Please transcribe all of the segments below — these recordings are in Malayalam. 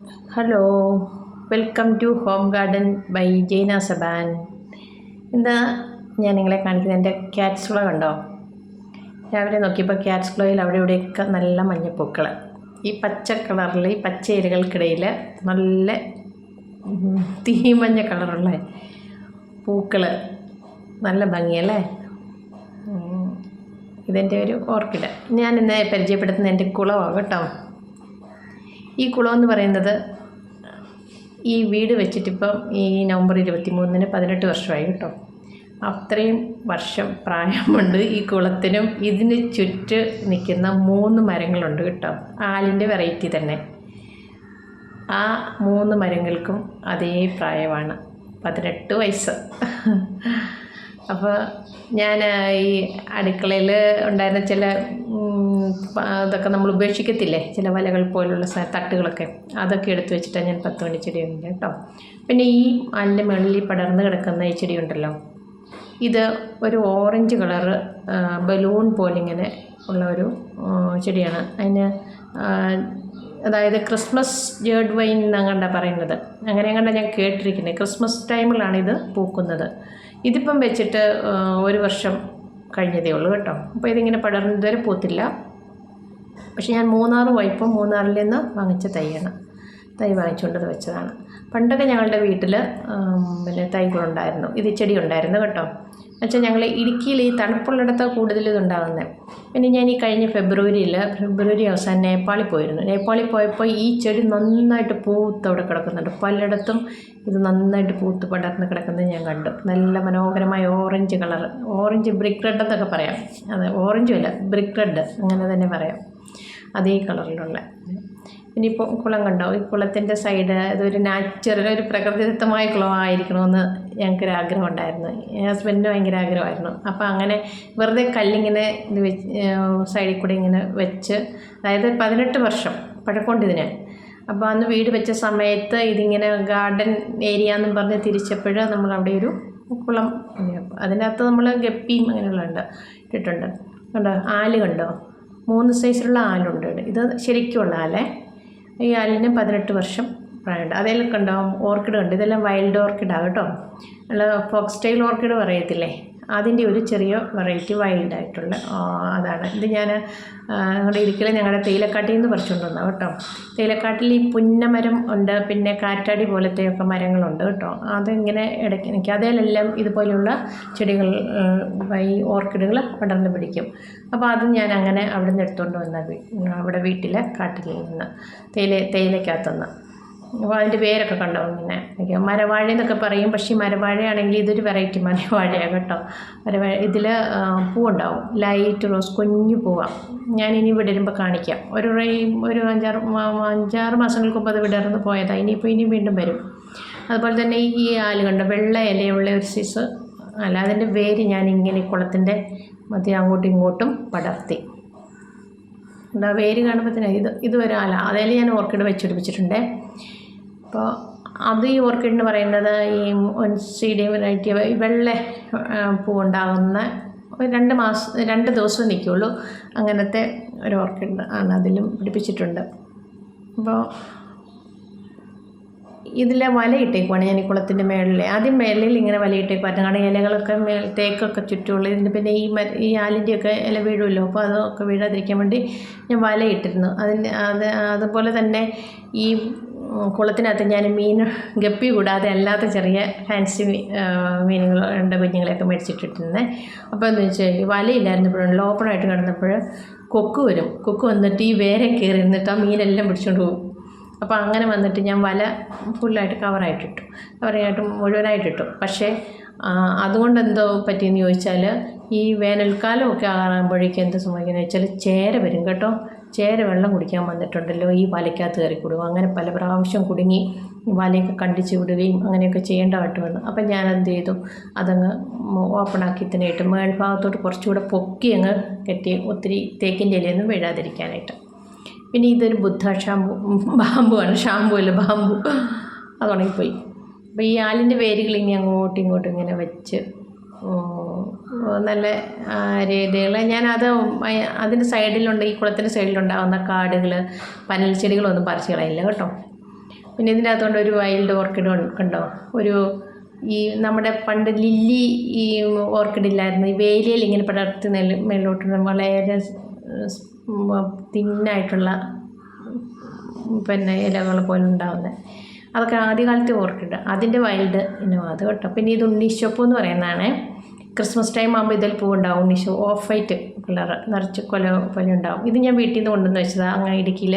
Hello welcome to home garden by ജൈന സബാൻ ഇന്ന് ഞാൻ നിങ്ങളെ കാണിക്കുന്നത് എന്റെ ക്യാറ്റ്സ് ഫ്ലോ കണ്ടോ? രാവിലെ നോക്കിയപ്പോൾ ക്യാറ്റ്സ് ഫ്ലോയിൽ അവിടെ ഇവിടെയൊക്കെ നല്ല മഞ്ഞപ്പൂക്കൾ ഈ പച്ച കളറിൽ ഈ പച്ച ഇരകൾക്കിടയിൽ നല്ല തീമഞ്ഞ കളറുള്ള പൂക്കൾ നല്ല ഭംഗിയല്ലേ? ഇതെന്റെ ഒരു ഓർക്കിഡ്. ഞാൻ ഇന്ന് പരിചയപ്പെടുത്തുന്ന എന്റെ കുളമാണ് കേട്ടോ. ഈ കുളം എന്ന് പറയുന്നത് ഈ വീട് വെച്ചിട്ടിപ്പം ഈ നവംബർ ഇരുപത്തി മൂന്നിന് പതിനെട്ട് വർഷമായി കേട്ടോ. അത്രയും വർഷം പ്രായമുണ്ട് ഈ കുളത്തിനും. ഇതിന് ചുറ്റ് നിൽക്കുന്ന മൂന്ന് മരങ്ങളുണ്ട് കേട്ടോ. ആലിന്റെ വെറൈറ്റി തന്നെ. ആ മൂന്ന് മരങ്ങൾക്കും അതേ പ്രായമാണ്. പതിനെട്ട് വയസ്സ്. അപ്പോൾ ഞാൻ ഈ അടുക്കളയിൽ ഉണ്ടായിരുന്ന ചില അതൊക്കെ നമ്മൾ ഉപേക്ഷിക്കത്തില്ലേ? ചില വലകൾ പോലുള്ള തട്ടുകളൊക്കെ. അതൊക്കെ എടുത്തു വെച്ചിട്ടാണ് ഞാൻ പത്ത് മണി ചെടിയുണ്ട് കേട്ടോ. പിന്നെ ഈ അതിന്റെ മുകളിൽ പടർന്ന് കിടക്കുന്ന ഈ ചെടി ഉണ്ടല്ലോ. ഇത് ഒരു ഓറഞ്ച് കളറ് ബലൂൺ പോലെ ഇങ്ങനെ ഉള്ള ഒരു ചെടിയാണ്. അതിന് അതായത് ക്രിസ്മസ് ജേർഡ് വൈൻ എന്നങ്ങണ്ട പറയുന്നത്. അങ്ങനെ കണ്ട ഞാൻ കേട്ടിരിക്കുന്നത് ക്രിസ്മസ് ടൈമിലാണ് ഇത് പൂക്കുന്നത്. ഇതിപ്പം വെച്ചിട്ട് ഒരു വർഷം കഴിഞ്ഞതേ ഉള്ളൂ കേട്ടോ. അപ്പോൾ ഇതിങ്ങനെ പടർന്നതുവരെ ഇതുവരെ പൂത്തില്ല. പക്ഷെ ഞാൻ മൂന്നാറ് പോയപ്പോൾ മൂന്നാറിൽ നിന്ന് വാങ്ങിച്ച തൈയാണ്. തൈ വാങ്ങിച്ചുകൊണ്ടത് വെച്ചതാണ്. പണ്ടൊക്കെ ഞങ്ങളുടെ വീട്ടിൽ പിന്നെ തൈകളുണ്ടായിരുന്നു. ഇത് ചെടി ഉണ്ടായിരുന്നു കേട്ടോ. എന്നുവെച്ചാൽ ഞങ്ങൾ ഇടുക്കിയിൽ ഈ തണുപ്പുള്ളിടത്ത് കൂടുതൽ ഇതുണ്ടാകുന്നത് പിന്നെ ഞാൻ ഈ കഴിഞ്ഞ ഫെബ്രുവരിയിൽ ഫെബ്രുവരി അവസാനം നേപ്പാളിൽ പോയിരുന്നു. നേപ്പാളിൽ പോയപ്പോൾ ഈ ചെടി നന്നായിട്ട് പൂത്ത് അവിടെ കിടക്കുന്നുണ്ട്. പലയിടത്തും ഇത് നന്നായിട്ട് പൂത്ത് പടർന്ന് കിടക്കുന്നത് ഞാൻ കണ്ടു. നല്ല മനോഹരമായ orange colour orange brick red എന്നൊക്കെ പറയാം. അതെ ഓറഞ്ചും അല്ല ബ്രിക്ക് റെഡ് അങ്ങനെ തന്നെ പറയാം. അതേ കളറിലുള്ള. ഇനിയിപ്പോൾ കുളം കണ്ടോ? ഈ കുളത്തിന്റെ സൈഡ് അതൊരു നാച്ചുറൽ ഒരു പ്രകൃതിദത്തമായ കുളമായിരിക്കണമെന്ന് ഞങ്ങൾക്കൊരു ആഗ്രഹം ഉണ്ടായിരുന്നു ഹസ്ബൻഡിന് ഭയങ്കര ആഗ്രഹമായിരുന്നു. അപ്പോൾ അങ്ങനെ വെറുതെ കല്ലിങ്ങനെ ഇത് വെച്ച് സൈഡിൽ കൂടെ ഇങ്ങനെ വെച്ച് അതായത് പതിനെട്ട് വർഷം പഴക്കമുണ്ട് അപ്പോൾ അന്ന് വീട് വെച്ച സമയത്ത് ഇതിങ്ങനെ ഗാർഡൻ ഏരിയ എന്നും പറഞ്ഞ് തിരിച്ചപ്പോൾ നമ്മൾ അവിടെ ഒരു കുളം അതിനകത്ത് നമ്മൾ ഗപ്പിയും അങ്ങനെയുള്ളതുണ്ട് ഇട്ടിട്ടുണ്ട്. കണ്ടോ? ആൽ കണ്ടോ? മൂന്ന് സൈസിലുള്ള ആലുണ്ട്. ഇത് ശരിക്കുള്ള ആലേ. ഈ ആലിന് പതിനെട്ട് വർഷം പ്രായമുണ്ട്. അതിലൊക്കെ ഉണ്ടാവും. ഓർക്കിഡ് ഉണ്ട് ഇതെല്ലാം വൈൽഡ് ഓർക്കിഡാണ് കേട്ടോ. അല്ല ഫോക്സ് ഓർക്കിഡ് പറയത്തില്ലേ? അതിന്റെ ഒരു ചെറിയ വെറൈറ്റി വൈൽഡ് ആയിട്ടുള്ള ആ, അതാണ്. ഇത് ഞാൻ ഞങ്ങളുടെ ഇരിക്കൽ ഞങ്ങളുടെ തേയിലക്കാട്ടിൽ നിന്ന് പറിച്ചുകൊണ്ട് വന്നതാണ് കേട്ടോ. തേയിലക്കാട്ടിൽ ഈ പുന്നമരം ഉണ്ട് പിന്നെ കാറ്റാടി പോലത്തെയൊക്കെ മരങ്ങളുണ്ട് കേട്ടോ. അതിങ്ങനെ ഇടയ്ക്ക് എനിക്ക് അതിലെല്ലാം ഇതുപോലെയുള്ള ചെടികൾ ഈ ഓർക്കിഡുകൾ പടർന്ന് പിടിക്കും. അപ്പോൾ അത് ഞാൻ അങ്ങനെ അവിടെ നിന്ന് എടുത്തുകൊണ്ട് വന്ന അവിടെ വീട്ടിലെ കാട്ടിൽ നിന്ന് തേയില തേയിലക്കകത്തുനിന്ന് അപ്പോൾ അതിന്റെ പേരൊക്കെ കണ്ടോ ഇങ്ങനെ. എനിക്ക് മരവാഴ എന്നൊക്കെ പറയും. പക്ഷേ മരവാഴയാണെങ്കിൽ ഇതൊരു വെറൈറ്റി മരവാഴയാണ് കേട്ടോ. മരവാഴ ഇതിൽ പൂവുണ്ടാവും. ലൈറ്റ് റോസ് കുഞ്ഞു പൂവാണ് ഞാനിനി വിടരുമ്പോൾ കാണിക്കാം. ഒരു ഒരു അഞ്ചാറ് അഞ്ചാറ് മാസങ്ങൾക്ക് മുമ്പ് അത് വിടർന്ന് പോയതാണ് ഇനിയിപ്പോൾ ഇനി വീണ്ടും വരും. അതുപോലെ തന്നെ ഈ ആൽ കണ്ടോ? വെള്ള ഇലയുള്ള ഒരു സീസ് അല്ല അതിന്റെ വേര് ഈ കുളത്തിന്റെ മധ്യ അങ്ങോട്ടും ഇങ്ങോട്ടും പടർത്തി. എന്താ വേര് കാണുമ്പോൾ ഇത് ഇതുവരെ അല അതായത് ഞാൻ ഓർക്കിഡ് വെച്ചുപിടിപ്പിച്ചിട്ടുണ്ട് അപ്പോൾ അത് ഈ ഓർക്കിഡ് എന്ന് പറയുന്നത് ഈ സീഡിയം വെറൈറ്റി വെള്ള പൂവുണ്ടാകുന്ന രണ്ട് മാസം രണ്ട് ദിവസം നിൽക്കുള്ളൂ അങ്ങനത്തെ ഒരു ഓർക്കിഡ് ആണ് അതിലും പിടിപ്പിച്ചിട്ടുണ്ട്. അപ്പോൾ ഇതിലെ വലയിട്ടേക്കുവാണ് ഞാൻ ഈ കുളത്തിന്റെ മേളിൽ ആദ്യം മേളിൽ ഇങ്ങനെ വലയിട്ടേക്കുവായിരുന്നു കാരണം ഇലകളൊക്കെ മേൽ തേക്കൊക്കെ ചുറ്റുമുള്ള ഇതിന്റെ പിന്നെ ഈ മര ഈ ആലിന്റെയൊക്കെ ഇല വീഴുമല്ലോ. അപ്പോൾ അതൊക്കെ വീഴാതിരിക്കാൻ വേണ്ടി ഞാൻ വലയിട്ടിരുന്നു അതിന്റെ അത് അതുപോലെ തന്നെ ഈ കുളത്തിനകത്ത് ഞാൻ മീൻ ഗപ്പി കൂടാതെ അല്ലാത്ത ചെറിയ ഫാൻസി മീനുകൾ ഉണ്ട് കുഞ്ഞുങ്ങളെയൊക്കെ മേടിച്ചിട്ടിട്ടിരുന്നത് അപ്പോൾ എന്ന് വെച്ചാൽ ഈ വലയില്ലായിരുന്നപ്പോഴും ഓപ്പണായിട്ട് കിടന്നപ്പോൾ കൊക്ക് വരും. കൊക്ക് വന്നിട്ട് ഈ വേരെ കയറി നിന്നിട്ട് ആ മീനെല്ലാം പിടിച്ചുകൊണ്ട് പോകും. അപ്പോൾ അങ്ങനെ വന്നിട്ട് ഞാൻ വല ഫുള്ളായിട്ട് കവറായിട്ടിട്ടു കവറായിട്ട് മുഴുവനായിട്ട് ഇട്ടു പക്ഷേ അതുകൊണ്ട് എന്തോ പറ്റിയെന്ന് ചോദിച്ചാൽ ഈ വേനൽക്കാലമൊക്കെ ആകുമ്പോഴേക്കും എന്ത് സംഭവിക്കുന്നത് വെച്ചാൽ ചേര വരും കേട്ടോ. ചേര വെള്ളം കുടിക്കാൻ വന്നിട്ടുണ്ടല്ലോ ഈ വലയ്ക്കകത്ത് കയറി കൊടുക്കും അങ്ങനെ പല പ്രാവശ്യം കുടുങ്ങി വലയൊക്കെ കണ്ടിച്ച് വിടുകയും അങ്ങനെയൊക്കെ ചെയ്യേണ്ടതായിട്ട് വന്നു. അപ്പം ഞാൻ എന്ത് ചെയ്തു? അതങ്ങ് ഓപ്പണാക്കി തന്നെ ഇട്ട് മേൽഭാഗത്തോട്ട് കുറച്ചുകൂടെ പൊക്കി അങ്ങ് കെട്ടി ഒത്തിരി തേക്കിന്റെ ഇലയൊന്നും വീഴാതിരിക്കാനായിട്ട്. പിന്നെ ഇതൊരു ബുദ്ധ ഷാമ്പു ബാമ്പു ആണ്. ഷാമ്പു അല്ല ബാമ്പു. അത് ഉണങ്ങിപ്പോയി. അപ്പോൾ ഈ ആലിന്റെ വേരുകൾ ഇനി അങ്ങോട്ടും ഇങ്ങോട്ടും ഇങ്ങനെ വെച്ച് നല്ല രീതികൾ ഞാനത് അതിന്റെ സൈഡിലുണ്ട് ഈ കുളത്തിന്റെ സൈഡിലുണ്ടാകുന്ന കാടുകൾ പനൽ ചെടികളൊന്നും പറിച്ച് കളയില്ല കേട്ടോ. പിന്നെ ഇതിന്റെ അകത്തുകൊണ്ട് ഒരു വൈൽഡ് ഓർക്കിഡ് ഉണ്ടോ ഒരു ഈ നമ്മുടെ പണ്ട് ലില്ലി ഈ ഓർക്കിഡ് ഇല്ലായിരുന്നു. ഈ വേലിയിൽ ഇങ്ങനെ പടർത്തി നെല്ല് മേലോട്ട് വളരെ തിന്നായിട്ടുള്ള പിന്നെ ഇലകൾ പോലെ ഉണ്ടാവുന്നത് അതൊക്കെ ആദ്യകാലത്തെ ഓർക്കിഡ് അതിന്റെ വൈൽഡ് ഇനം അത് കേട്ടോ. പിന്നെ ഇത് ഉണ്ണിശോപ്പ് എന്ന് പറയുന്നതാണ്. ക്രിസ്മസ് ടൈം ആകുമ്പോൾ ഇതിൽ പൂവുണ്ടാവും. ഉണ്ണിശോ ഓഫ് വൈറ്റ് കളർ നിറച്ച് കൊല പോലെ ഉണ്ടാവും. ഇത് ഞാൻ വീട്ടിൽ നിന്ന് കൊണ്ടുവന്ന് വെച്ചതാണ് അങ്ങനെ ഇടുക്കിയിൽ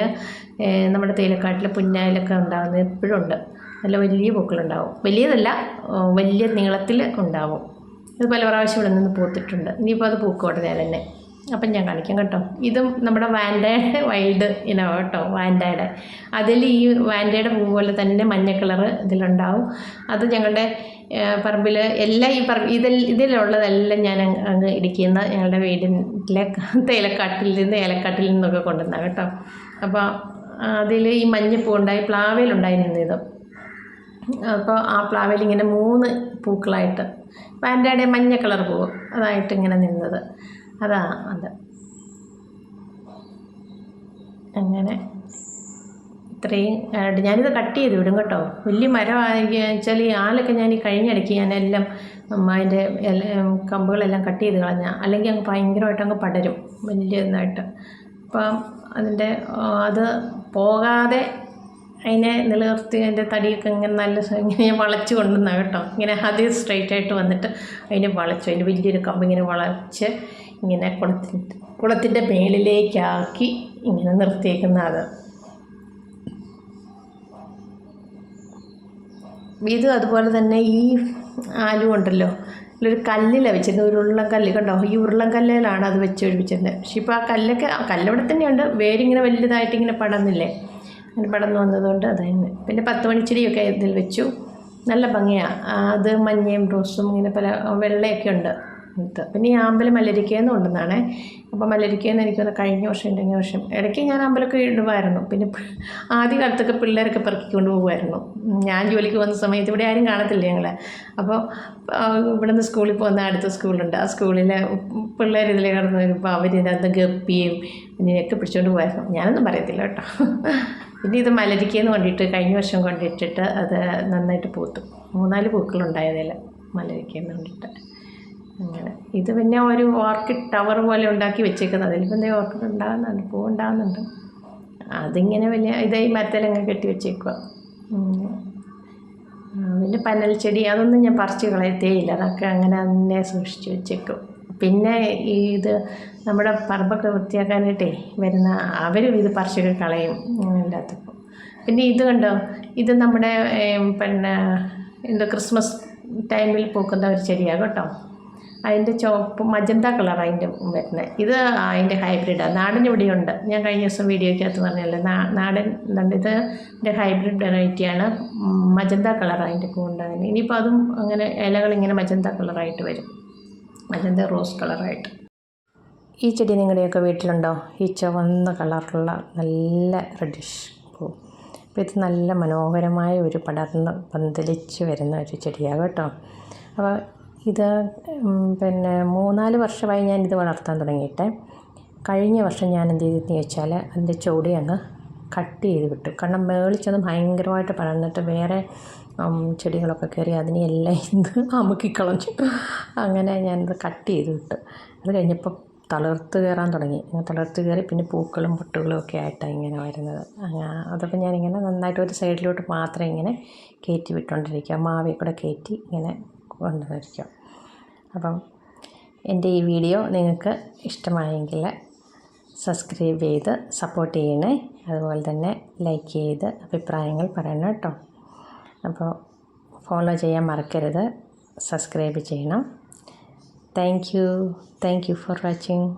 നമ്മുടെ തേയിലക്കാട്ടിൽ പുന്നായിലൊക്കെ ഉണ്ടാകുന്നത് എപ്പോഴും ഉണ്ട്. നല്ല വലിയ പൂക്കളുണ്ടാവും. വലിയതല്ല വലിയ നീളത്തിൽ ഉണ്ടാവും. ഇത് പല പ്രാവശ്യം ഇവിടെ നിന്ന് പൂത്തിട്ടുണ്ട്. ഇനിയിപ്പോൾ അത് പൂക്കോട്ടെ ഞാൻ തന്നെ അപ്പം ഞാൻ കാണിക്കാം കേട്ടോ. ഇതും നമ്മുടെ വാൻഡയുടെ വൈൽഡ് ഇനോ കേട്ടോ വാൻഡയുടെ. അതിൽ ഈ വാൻഡയുടെ പൂ പോലെ തന്നെ മഞ്ഞ കളറ് ഇതിലുണ്ടാവും. അത് ഞങ്ങളുടെ പറമ്പിൽ എല്ലാം ഈ പറമ്പ് ഇതിൽ ഇതിലുള്ളതെല്ലാം ഞാൻ അങ്ങ് ഇടിക്കുന്ന ഞങ്ങളുടെ വീടിന്റെ തേയിലക്കാട്ടിൽ നിന്ന് ഏലക്കാട്ടിൽ നിന്നൊക്കെ കൊണ്ടുവന്ന കേട്ടോ. അപ്പോൾ അതിൽ ഈ മഞ്ഞപ്പൂ ഉണ്ടായി പ്ലാവയിലുണ്ടായിരുന്നു ഇത്. അപ്പോൾ ആ പ്ലാവയിൽ ഇങ്ങനെ മൂന്ന് പൂക്കളായിട്ട് വാൻഡയുടെ മഞ്ഞ കളർ പൂവ് അതായിട്ട് ഇങ്ങനെ നിന്നത്. അതാ അത്. അങ്ങനെ. ഇത്രയും ഞാനിത് കട്ട് ചെയ്ത് വിടും കേട്ടോ. വലിയ മരമായി ഈ ആലൊക്കെ ഞാൻ ഈ കഴിഞ്ഞിടയ്ക്ക് ഞാനെല്ലാം അതിന്റെ കമ്പുകളെല്ലാം കട്ട് ചെയ്ത് കളഞ്ഞ അല്ലെങ്കിൽ അങ്ങ് ഭയങ്കരമായിട്ട് അങ്ങ് പടരും വലിയ ഇതായിട്ട് അപ്പം അതിന്റെ അത് പോകാതെ അതിനെ നിലനിർത്തി അതിന്റെ തടിയൊക്കെ ഇങ്ങനെ നല്ല ഇങ്ങനെ ഞാൻ വളച്ച് കൊണ്ടുവന്ന കേട്ടോ. ഇങ്ങനെ ആദ്യം സ്ട്രൈറ്റ് ആയിട്ട് വന്നിട്ട് അതിനെ വളച്ചു. അതിന്റെ വലിയൊരു കമ്പ് ഇങ്ങനെ വളച്ച് ഇങ്ങനെ കുളത്തി കുളത്തിന്റെ മേളിലേക്കാക്കി ഇങ്ങനെ നിർത്തിയേക്കുന്ന അത് ഇത് അതുപോലെ തന്നെ ഈ ആലു ഉണ്ടല്ലോ ഇതിലൊരു കല്ലിലാണ് വെച്ചിരുന്നത് ഒരു ഉരുളൻ കല്ല് കണ്ടോ? ഈ ഉരുളം കല്ലിലാണ് അത് വെച്ച് ഒഴിപ്പിച്ചിരുന്നത്. പക്ഷെ ഇപ്പോൾ ആ കല്ലൊക്കെ ആ കല്ലവിടെ തന്നെയുണ്ട് വേരിങ്ങനെ വലുതായിട്ട് ഇങ്ങനെ പടന്നില്ലേ അങ്ങനെ പടന്ന് വന്നതുകൊണ്ട് അത് തന്നെ. പിന്നെ പത്ത് മണിച്ചെടിയൊക്കെ ഇതിൽ വെച്ചു. നല്ല ഭംഗിയാണ് അത് മഞ്ഞയും റോസും ഇങ്ങനെ പല വെള്ളയൊക്കെ ഉണ്ട്. ഇത്. പിന്നെ ഈ ആമ്പൽ മല്ലരിക്കയെന്ന് കൊണ്ടുവന്നാണേ. അപ്പോൾ മല്ലരിക്കയെന്ന് എനിക്കൊന്ന് കഴിഞ്ഞ വർഷം ഉണ്ടെങ്കിൽ വർഷം ഇടയ്ക്ക് ഞാൻ അമ്പലമൊക്കെ ഇടുമായിരുന്നു. പിന്നെ ആദ്യ കാലത്തൊക്കെ പിള്ളേരൊക്കെ പെറുക്കിക്കൊണ്ട് പോകുമായിരുന്നു ഞാൻ ജോലിക്ക് പോകുന്ന സമയത്ത് ഇവിടെ ആരും കാണത്തില്ല ഞങ്ങളെ. അപ്പോൾ ഇവിടുന്ന് സ്കൂളിൽ പോകുന്ന അടുത്ത സ്കൂളുണ്ട്. ആ സ്കൂളിലെ പിള്ളേർ ഇതിൽ കിടന്ന് വരുമ്പോൾ അവരിതിനകത്ത് ഗപ്പിയും ഇതിനെയൊക്കെ പിടിച്ചുകൊണ്ട് പോകുമായിരുന്നു ഞാനൊന്നും പറയത്തില്ല കേട്ടോ. പിന്നെ ഇത് മലരിക്കയെന്ന് കണ്ടിട്ട് കഴിഞ്ഞ വർഷം കൊണ്ടിട്ടിട്ട് അത് നന്നായിട്ട് പൂത്തു. മൂന്നാൽ പൂക്കളുണ്ടായതിൽ മലരിക്കയെന്ന് കൊണ്ടിട്ട്. ഇത് പിന്നെ ഒരു ഓർക്കിഡ് ടവർ പോലെ ഉണ്ടാക്കി വെച്ചേക്കുന്നത്. അതിൽ എന്തേ ഓർക്കിഡ് ഉണ്ടാകുന്നുണ്ട് പൂ ഉണ്ടാകുന്നുണ്ട് അതിങ്ങനെ വലിയ ഇതായി മരത്തിലങ്ങ് കെട്ടി വെച്ചേക്കുക പിന്നെ പനൽ ചെടി അതൊന്നും ഞാൻ പറിച്ച് കളയത്തേയില്ല. അതൊക്കെ അങ്ങനെ തന്നെ സൂക്ഷിച്ച് വെച്ചേക്കും. പിന്നെ ഈ ഇത് നമ്മുടെ പറമ്പൊക്കെ വൃത്തിയാക്കാനായിട്ടേ വരുന്ന അവരും ഇത് പറിച്ചൊക്കെ കളയും. ഇല്ലാത്തപ്പോൾ പിന്നെ ഇത് കണ്ടോ? ഇത് നമ്മുടെ പിന്നെ എന്താ ക്രിസ്മസ് ടൈമിൽ പൂക്കുന്ന ഒരു ചെടിയാണ് കേട്ടോ. അതിന്റെ ചുവപ്പ് മജന്ത കളർ അതിന്റെ വരുന്നത് ഇത് അതിന്റെ ഹൈബ്രിഡാണ് നാടൻ ഇവിടെയുണ്ട്. ഞാൻ കഴിഞ്ഞ ദിവസം വീഡിയോയ്ക്കകത്ത് പറഞ്ഞല്ലേ നാടൻ എന്താണ് ഇത്? ഇതിന്റെ ഹൈബ്രിഡ് വെറൈറ്റിയാണ് മജന്ത കളർ അതിന്റെ പൂണ്ടാകുന്നത് ഇനിയിപ്പോൾ അതും അങ്ങനെ ഇലകൾ ഇങ്ങനെ മജന്ത കളറായിട്ട് വരും. മജന്ത റോസ് കളറായിട്ട്. ഈ ചെടി നിങ്ങളുടെയൊക്കെ വീട്ടിലുണ്ടോ? ഈ ചുവന്ന കളറുള്ള നല്ല റെഡിഷ് പൂ. അപ്പോൾ ഇത് നല്ല മനോഹരമായ ഒരു പടർന്ന് പന്തലിച്ച് വരുന്ന ഒരു ചെടിയാണ് കേട്ടോ. അപ്പോൾ ഇത് പിന്നെ മൂന്നാൽ വർഷമായി ഇത് വളർത്താൻ തുടങ്ങിയിട്ട്. കഴിഞ്ഞ വർഷം ഞാൻ എന്ത് ചെയ്തെന്ന് ചോദിച്ചാൽ അതിന്റെ ചുവടി അങ്ങ് കട്ട് ചെയ്ത് വിട്ടു. കാരണം മേളിൽ ചെന്ന് ഭയങ്കരമായിട്ട് പറഞ്ഞിട്ട് വേറെ ചെടികളൊക്കെ കയറി അതിനെ എല്ലാം ഇത് അമുക്കിക്കളഞ്ഞു. അങ്ങനെ ഞാനത് കട്ട് ചെയ്ത് വിട്ടു. അത് കഴിഞ്ഞപ്പോൾ തളിർത്ത് കയറാൻ തുടങ്ങി. അങ്ങനെ തളിർത്ത് കയറി പിന്നെ പൂക്കളും പൊട്ടുകളും ഒക്കെ ആയിട്ടാണ് ഇങ്ങനെ വരുന്നത്. അതൊക്കെ ഞാനിങ്ങനെ നന്നായിട്ട് ഒരു സൈഡിലോട്ട് മാത്രം ഇങ്ങനെ കയറ്റി വിട്ടുകൊണ്ടിരിക്കുക മാവിൽ കൂടെ കയറ്റി ഇങ്ങനെ കൊണ്ടുവന്നിരിക്കുക അപ്പം എന്റെ ഈ വീഡിയോ നിങ്ങൾക്ക് ഇഷ്ടമായെങ്കിൽ സബ്സ്ക്രൈബ് ചെയ്ത് സപ്പോർട്ട് ചെയ്യണേ. അതുപോലെ തന്നെ ലൈക്ക് ചെയ്ത് അഭിപ്രായങ്ങൾ പറയണം കേട്ടോ. അപ്പോൾ ഫോളോ ചെയ്യാൻ മറക്കരുത്. സബ്സ്ക്രൈബ് ചെയ്യണം. Thank you. Thank you for watching.